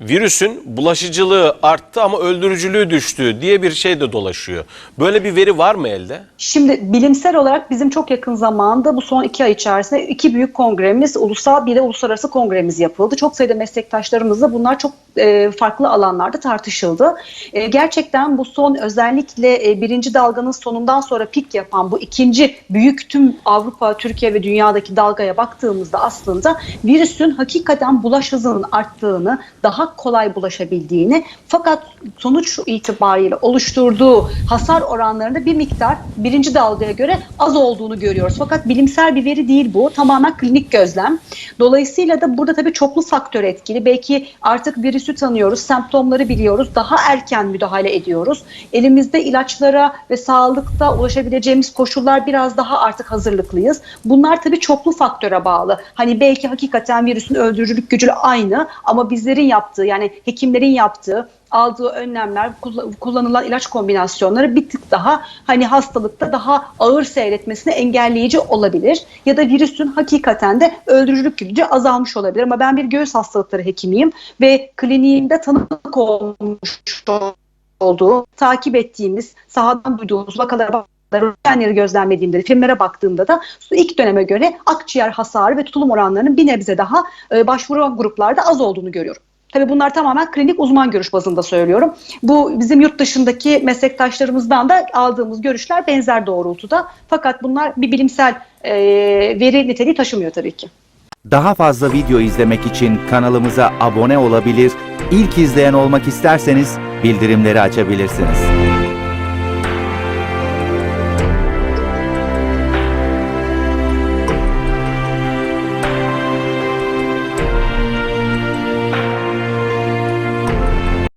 virüsün bulaşıcılığı arttı ama öldürücülüğü düştü diye bir şey de dolaşıyor. Böyle bir veri var mı elde? Şimdi bilimsel olarak bizim çok yakın zamanda bu son iki ay içerisinde iki büyük kongremiz, ulusal bir de uluslararası kongremiz yapıldı. Çok sayıda meslektaşlarımızla bunlar çok e, farklı alanlarda tartışıldı. E, gerçekten bu son özellikle e, birinci dalganın sonundan sonra pik yapan bu ikinci büyük tüm Avrupa, Türkiye ve dünyadaki dalgaya baktığımızda aslında virüsün hakikaten bulaş hızının arttığını, daha kolay bulaşabildiğini fakat sonuç itibariyle oluşturduğu hasar oranlarında bir miktar birinci dalgaya göre az olduğunu görüyoruz. Fakat bilimsel bir veri değil bu. Tamamen klinik gözlem. Dolayısıyla da burada tabii çoklu faktör etkili. Belki artık virüsü tanıyoruz, semptomları biliyoruz, daha erken müdahale ediyoruz. Elimizde ilaçlara ve sağlıkta ulaşabileceğimiz koşullar biraz daha artık hazırlıklıyız. Bunlar tabii çoklu faktöre bağlı. Hani belki hakikaten virüsün öldürücülük gücü aynı ama bizlerin yaptığı yani hekimlerin yaptığı aldığı önlemler, kull- kullanılan ilaç kombinasyonları bir tık daha hani hastalıkta daha ağır seyretmesini engelleyici olabilir. Ya da virüsün hakikaten de öldürücülük gücü azalmış olabilir. Ama ben bir göğüs hastalıkları hekimiyim ve kliniğimde tanık olmuş olduğu, takip ettiğimiz, sahadan duyduğumuz vakalara Ölenleri gözlemlediğimde, filmlere baktığımda da ilk döneme göre akciğer hasarı ve tutulum oranlarının bir nebze daha e, başvuru gruplarda az olduğunu görüyorum. Tabii bunlar tamamen klinik uzman görüş bazında söylüyorum. Bu bizim yurt dışındaki meslektaşlarımızdan da aldığımız görüşler benzer doğrultuda. Fakat bunlar bir bilimsel e, veri niteliği taşımıyor tabii ki. Daha fazla video izlemek için kanalımıza abone olabilir, ilk izleyen olmak isterseniz bildirimleri açabilirsiniz.